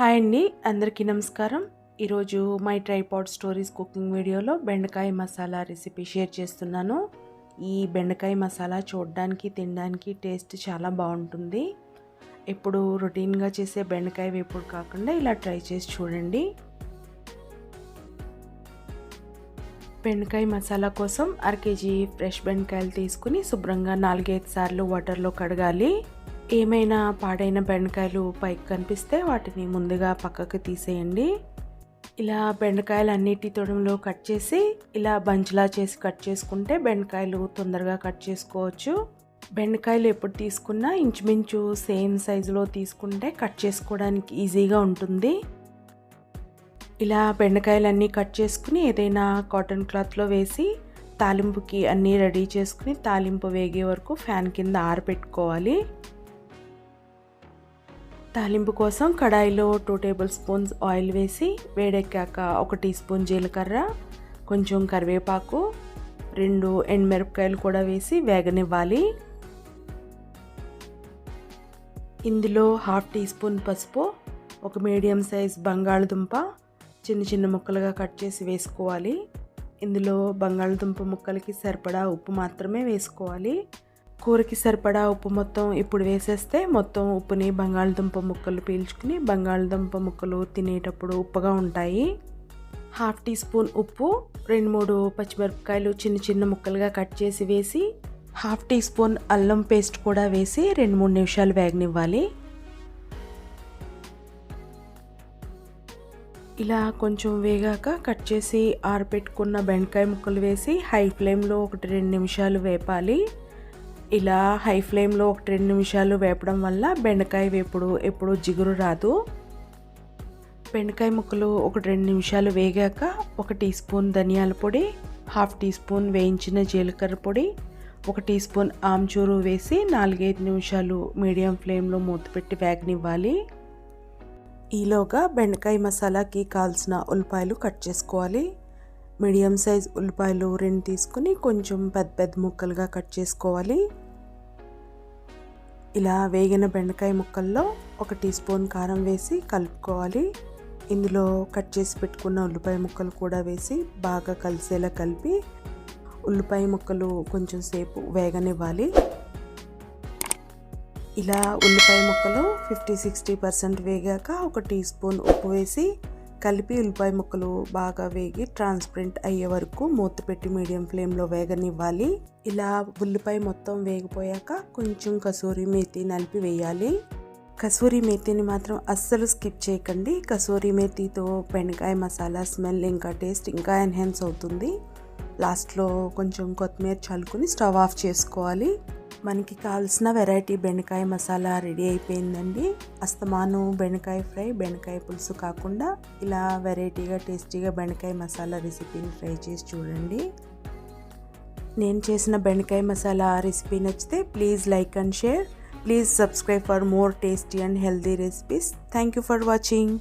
Hi అండి అందరికీ నమస్కారం. ఈరోజు మై ట్రైపాడ్ స్టోరీస్ కుకింగ్ వీడియోలో బెండకాయ మసాలా రెసిపీ షేర్ చేస్తున్నాను. ఈ బెండకాయ మసాలా చూడడానికి తినడానికి టేస్ట్ చాలా బాగుంటుంది. ఇప్పుడు రొటీన్గా చేసే బెండకాయ వేపుడు కాకుండా ఇలా ట్రై చేసి చూడండి. బెండకాయ మసాలా కోసం అర కేజీ ఫ్రెష్ బెండకాయలు తీసుకుని శుభ్రంగా నాలుగైదు సార్లు వాటర్లో కడగాలి. ఏమైనా పాడైన బెండకాయలు పైకి కనిపిస్తే వాటిని ముందుగా పక్కకు తీసేయండి. ఇలా బెండకాయలు అన్నిటి తొడంలో కట్ చేసి ఇలా బంచ్లా చేసి కట్ చేసుకుంటే బెండకాయలు తొందరగా కట్ చేసుకోవచ్చు. బెండకాయలు ఎప్పుడు తీసుకున్నా ఇంచుమించు సేమ్ సైజులో తీసుకుంటే కట్ చేసుకోవడానికి ఈజీగా ఉంటుంది. ఇలా బెండకాయలన్నీ కట్ చేసుకుని ఏదైనా కాటన్ క్లాత్లో వేసి తాలింపుకి అన్నీ రెడీ చేసుకుని తాలింపు వేగే వరకు ఫ్యాన్ కింద ఆరబెట్టుకోవాలి తాలింపు కోసం కడాయిలో టూ టేబుల్ స్పూన్స్ ఆయిల్ వేసి వేడెక్కాక ఒక టీ స్పూన్ జీలకర్ర కొంచెం కరివేపాకు రెండు ఎండుమిరపకాయలు కూడా వేసి వేగనివ్వాలి. ఇందులో హాఫ్ టీ స్పూన్ పసుపు ఒక మీడియం సైజ్ బంగాళదుంప చిన్న చిన్న ముక్కలుగా కట్ చేసి వేసుకోవాలి. ఇందులో బంగాళదుంప ముక్కలకి సరిపడా ఉప్పు మాత్రమే వేసుకోవాలి. కూరకి సరిపడా ఉప్పు మొత్తం ఇప్పుడు వేసేస్తే మొత్తం ఉప్పుని బంగాళదుంప ముక్కలు పీల్చుకుని బంగాళదుంప ముక్కలు తినేటప్పుడు ఉప్పుగా ఉంటాయి. హాఫ్ టీ స్పూన్ ఉప్పు రెండు మూడు పచ్చిమిరపకాయలు చిన్న చిన్న ముక్కలుగా కట్ చేసి వేసి హాఫ్ టీ స్పూన్ అల్లం పేస్ట్ కూడా వేసి రెండు మూడు నిమిషాలు వేగనివ్వాలి. ఇలా కొంచెం వేగాక కట్ చేసి ఆరపెట్టుకున్న బెండకాయ ముక్కలు వేసి హై ఫ్లేమ్లో ఒకటి రెండు నిమిషాలు వేపాలి. ఇలా హై ఫ్లేమ్లో ఒక రెండు నిమిషాలు వేపడం వల్ల బెండకాయ వేపుడు ఎప్పుడు జిగురు రాదు. బెండకాయ ముక్కలు ఒక రెండు నిమిషాలు వేగాక ఒక టీ స్పూన్ ధనియాల పొడి హాఫ్ టీ స్పూన్ వేయించిన జీలకర్ర పొడి ఒక టీ స్పూన్ ఆమ్చూరు వేసి నాలుగైదు నిమిషాలు మీడియం ఫ్లేమ్లో మూత పెట్టి వేగనివ్వాలి. ఈలోగా బెండకాయ మసాలాకి కావాల్సిన ఉల్లిపాయలు కట్ చేసుకోవాలి. మీడియం సైజ్ ఉల్లిపాయలు రెండు తీసుకుని కొంచెం పెద్ద పెద్ద ముక్కలుగా కట్ చేసుకోవాలి. ఇలా వేగిన బెండకాయ ముక్కల్లో ఒక టీ స్పూన్ కారం వేసి కలుపుకోవాలి. ఇందులో కట్ చేసి పెట్టుకున్న ఉల్లిపాయ ముక్కలు కూడా వేసి బాగా కలిసేలా కలిపి ఉల్లిపాయ ముక్కలు కొంచెం సేపు వేగనివ్వాలి. ఇలా ఉల్లిపాయ ముక్కలు ఫిఫ్టీ సిక్స్టీ పర్సెంట్ వేగాక ఒక టీ స్పూన్ ఉప్పు వేసి కలిపి ఉల్లిపాయ ముక్కలు బాగా వేగి ట్రాన్స్పరెంట్ అయ్యే వరకు మూత పెట్టి మీడియం ఫ్లేమ్లో వేగనివ్వాలి. ఇలా ఉల్లిపాయ మొత్తం వేగిపోయాక కొంచెం కసూరి మేతి నలిపి వేయాలి. కసూరి మేతిని మాత్రం అస్సలు స్కిప్ చేయకండి. కసూరి మేతితో బెండకాయ మసాలా స్మెల్ ఇంకా టేస్ట్ ఇంకా ఎన్హాన్స్ అవుతుంది. లాస్ట్లో కొంచెం కొత్తిమీర చల్లుకుని స్టవ్ ఆఫ్ చేసుకోవాలి. మనకి కావాల్సిన వెరైటీ బెండకాయ మసాలా రెడీ అయిపోయిందండి. అస్తమాను బెండకాయ ఫ్రై బెండకాయ పులుసు కాకుండా ఇలా వెరైటీగా టేస్టీగా బెండకాయ మసాలా రెసిపీని ట్రై చేసి చూడండి. నేను చేసిన బెండకాయ మసాలా రెసిపీ నచ్చితే please like and share please subscribe for more tasty and healthy recipes thank you for watching